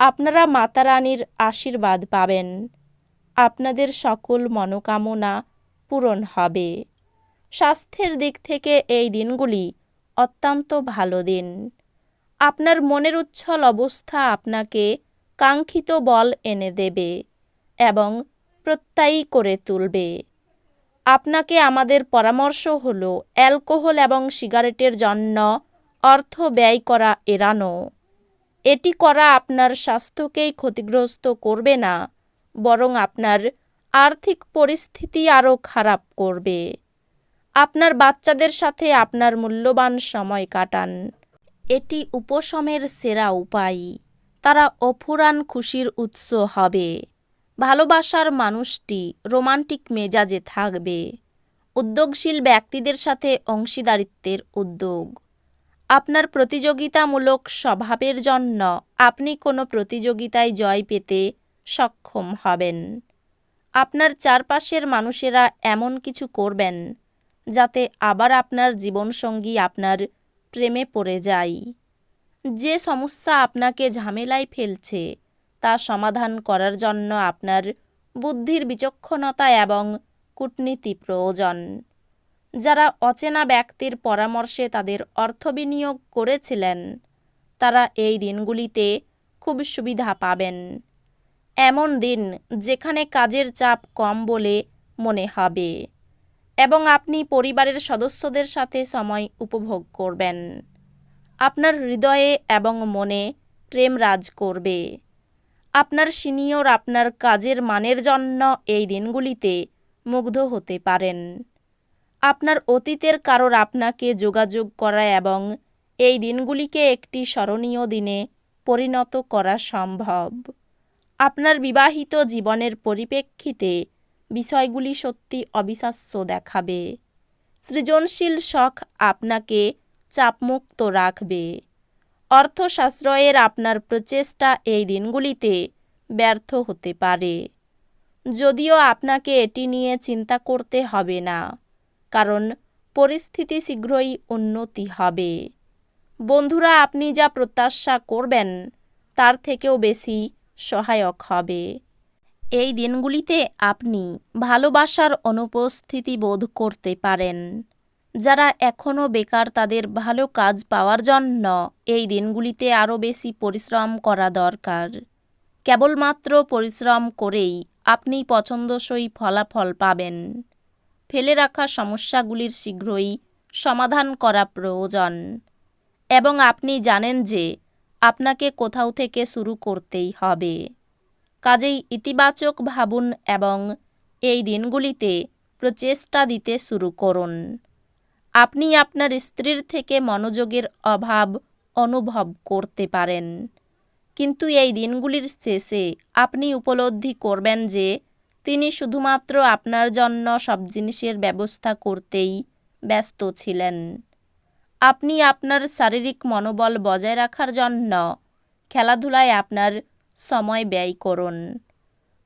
আপনারা মাতা রানীর আশীর্বাদ পাবেন। আপনাদের সকল মনোকামনা পূরণ হবে। স্বাস্থ্যের দিক থেকে এই দিনগুলি অত্যন্ত ভালো দিন। আপনার মনের উচ্ছল অবস্থা আপনাকে কাঙ্ক্ষিত বল এনে দেবে এবং প্রত্যয়ী করে তুলবে। আপনাকে আমাদের পরামর্শ হল অ্যালকোহল এবং সিগারেটের জন্য অর্থ ব্যয় করা এড়ানো। এটি করা আপনার স্বাস্থ্যকেই ক্ষতিগ্রস্ত করবে না, বরং আপনার আর্থিক পরিস্থিতি আরও খারাপ করবে। আপনার বাচ্চাদের সাথে আপনার মূল্যবান সময় কাটান। এটি উপশমের সেরা উপায়। তারা অফুরান খুশির উৎস হবে। ভালোবাসার মানুষটি রোমান্টিক মেজাজে থাকবে। উদ্যোগশীল ব্যক্তিদের সাথে অংশীদারিত্বের উদ্যোগ। আপনার প্রতিযোগিতামূলক স্বভাবের জন্য আপনি কোনো প্রতিযোগিতায় জয় পেতে সক্ষম হবেন। আপনার চারপাশের মানুষেরা এমন কিছু করবেন, যাতে আবার আপনার জীবনসঙ্গী আপনার প্রেমে পড়ে যায়। যে সমস্যা আপনাকে ঝামেলায় ফেলছে, তা সমাধান করার জন্য আপনার বুদ্ধির বিচক্ষণতা এবং কূটনীতি প্রয়োজন। যারা অচেনা ব্যক্তির পরামর্শে তাদের অর্থ বিনিয়োগ করেছিলেন, তারা এই দিনগুলিতে খুব সুবিধা পাবেন। এমন দিন যেখানে কাজের চাপ কম বলে মনে হবে এবং আপনি পরিবারের সদস্যদের সাথে সময় উপভোগ করবেন। আপনার হৃদয়ে এবং মনে প্রেম রাজ করবে। আপনার সিনিয়র আপনার কাজের মানের জন্য এই দিনগুলিতে মুগ্ধ হতে পারেন। আপনার অতীতের কারোর আপনাকে যোগাযোগ করা এবং এই দিনগুলিকে একটি স্মরণীয় দিনে পরিণত করা সম্ভব। আপনার বিবাহিত জীবনের পরিপ্রেক্ষিতে বিষয়গুলি সত্যি অবিশ্বাস্য দেখাবে। সৃজনশীল শখ আপনাকে চাপমুক্ত রাখবে। অর্থ সাশ্রয়ের আপনার প্রচেষ্টা এই দিনগুলিতে ব্যর্থ হতে পারে। যদিও আপনাকে এটি নিয়ে চিন্তা করতে হবে না। কারণ পরিস্থিতি শীঘ্রই উন্নতি হবে। বন্ধুরা, আপনি যা প্রত্যাশা করবেন, তার থেকেও বেশি সহায়ক হবে। এই দিনগুলিতে আপনি ভালোবাসার অনুপস্থিতি বোধ করতে পারেন। যারা এখনও বেকার, তাদের ভালো কাজ পাওয়ার জন্য এই দিনগুলিতে আরও বেশি পরিশ্রম করা দরকার। কেবলমাত্র পরিশ্রম করেই আপনি পছন্দসই ফলাফল পাবেন। ফেলে রাখা সমস্যাগুলির শীঘ্রই সমাধান করা প্রয়োজন। এবং আপনি জানেন যে আপনাকে কোথাও থেকে শুরু করতেই হবে। কাজেই ইতিবাচক ভাবুন এবং এই দিনগুলিতে প্রচেষ্টা দিতে শুরু করুন। আপনি আপনার স্ত্রীর থেকে মনোযোগের অভাব অনুভব করতে পারেন। কিন্তু এই দিনগুলির শেষে আপনি উপলব্ধি করবেন যে তিনি শুধুমাত্র আপনার জন্য সব জিনিসের ব্যবস্থা করতেই ব্যস্ত ছিলেন। আপনি আপনার শারীরিক মনোবল বজায় রাখার জন্য খেলাধুলায় আপনার সময় ব্যয় করুন।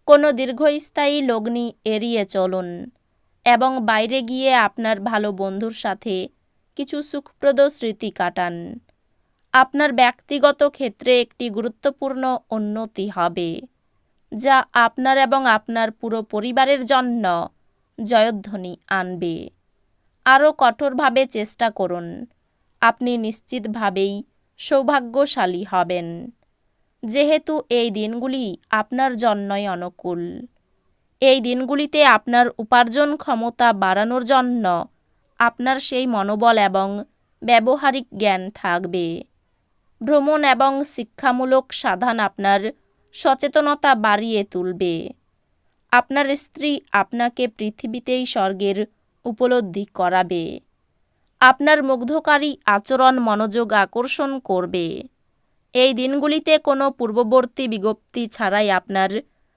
কোনো দীর্ঘস্থায়ী লগ্নি এড়িয়ে চলুন এবং বাইরে গিয়ে আপনার ভালো বন্ধুর সাথে কিছু সুখপ্রদ স্মৃতি কাটান। আপনার ব্যক্তিগত ক্ষেত্রে একটি গুরুত্বপূর্ণ উন্নতি হবে। যা আপনার এবং আপনার পুরো পরিবারের জন্য। জয়ধ্বনি আনবে। আরও কঠোরভাবে চেষ্টা করুন। আপনি নিশ্চিতভাবেই সৌভাগ্যশালী হবেন। যেহেতু এই দিনগুলি আপনার জন্যই অনুকূল। এই দিনগুলিতে আপনার উপার্জন ক্ষমতা বাড়ানোর জন্য আপনার সেই মনোবল এবং ব্যবহারিক জ্ঞান থাকবে। ভ্রমণ এবং শিক্ষামূলক সাধন আপনার সচেতনতা বাড়িয়ে তুলবে। আপনার স্ত্রী আপনাকে পৃথিবীতেই স্বর্গের উপলব্ধি করাবে। আপনার মুগ্ধকারী আচরণ মনোযোগ আকর্ষণ করবে। এই দিনগুলিতে কোনো পূর্ববর্তী বিজ্ঞপ্তি ছাড়াই আপনার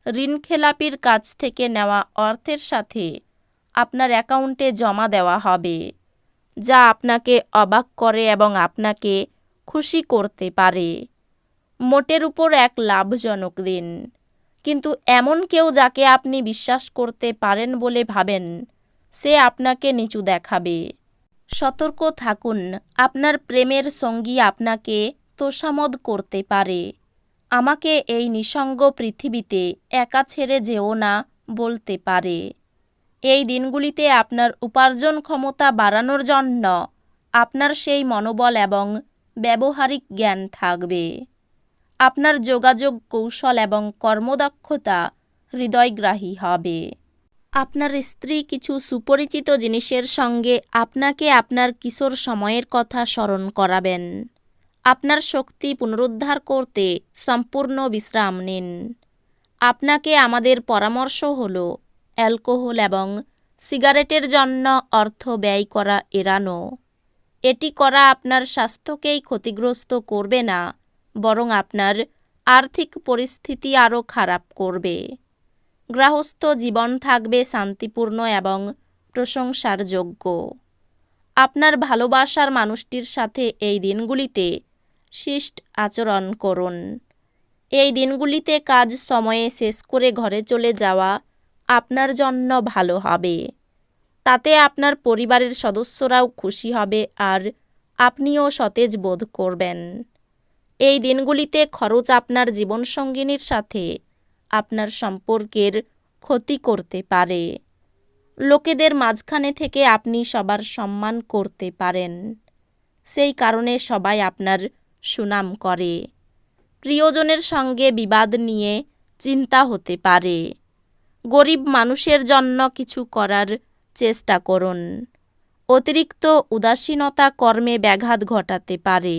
ঋণখেলাপির কাছ থেকে নেওয়া অর্থের সাথে আপনার অ্যাকাউন্টে জমা দেওয়া হবে, যা আপনাকে অবাক করে এবং আপনাকে খুশি করতে পারে। মোটের উপর এক লাভজনক দিন। কিন্তু এমন কেউ যাকে আপনি বিশ্বাস করতে পারেন বলে ভাবেন, সে আপনাকে নিচু দেখাবে। সতর্ক থাকুন, আপনার প্রেমের সঙ্গী আপনাকে তোষামদ করতে পারে। আমাকে এই নিসঙ্গ পৃথিবীতে একা ছেড়ে যেও না বলতে পারে। এই দিনগুলিতে আপনার উপার্জন ক্ষমতা বাড়ানোর জন্য আপনার সেই মনোবল এবং ব্যবহারিক জ্ঞান থাকবে। আপনার যোগাযোগ কৌশল এবং কর্মদক্ষতা হৃদয়গ্রাহী হবে। আপনার স্ত্রী কিছু সুপরিচিত জিনিসের সঙ্গে আপনাকে আপনার কিশোর সময়ের কথা স্মরণ করাবেন। আপনার শক্তি পুনরুদ্ধার করতে সম্পূর্ণ বিশ্রাম নিন। আপনাকে আমাদের পরামর্শ হল অ্যালকোহল এবং সিগারেটের জন্য অর্থ ব্যয় করা এড়ানো। এটি করা আপনার স্বাস্থ্যকেই ক্ষতিগ্রস্ত করবে না। বরং আপনার আর্থিক পরিস্থিতি আরও খারাপ করবে। গৃহস্থ জীবন থাকবে শান্তিপূর্ণ এবং প্রশংসার যোগ্য। আপনার ভালোবাসার মানুষটির সাথে এই দিনগুলিতে শিষ্ট আচরণ করুন। এই দিনগুলিতে কাজ সময়ে শেষ করে ঘরে চলে যাওয়া আপনার জন্য ভালো হবে। তাতে আপনার পরিবারের সদস্যরাও খুশি হবে আর আপনিও সতেজ বোধ করবেন। এই দিনগুলিতে খরচ আপনার জীবনসঙ্গিনীর সাথে আপনার সম্পর্কের ক্ষতি করতে পারে। লোকেদের মাঝখানে থেকে আপনি সবার সম্মান করতে পারেন। সেই কারণে সবাই আপনার সুনাম করে। প্রিয়জনের সঙ্গে বিবাদ নিয়ে চিন্তা হতে পারে। গরিব মানুষের জন্য কিছু করার চেষ্টা করুন। অতিরিক্ত উদাসীনতা কর্মে ব্যাঘাত ঘটাতে পারে।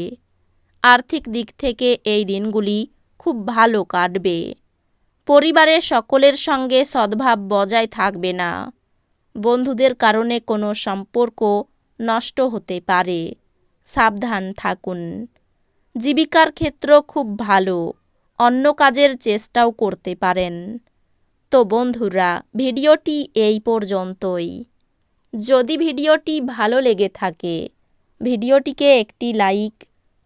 আর্থিক দিক থেকে এই দিনগুলি খুব ভালো কাটবে। পরিবারের সকলের সঙ্গে সদ্ভাব বজায় থাকবে না। বন্ধুদের কারণে কোনো সম্পর্ক নষ্ট হতে পারে। সাবধান থাকুন। জীবিকার ক্ষেত্র খুব ভালো। অন্য কাজের চেষ্টাও করতে পারেন। তো বন্ধুরা, ভিডিওটি এই পর্যন্তই। যদি ভিডিওটি ভালো লেগে থাকে, ভিডিওটিকে একটি লাইক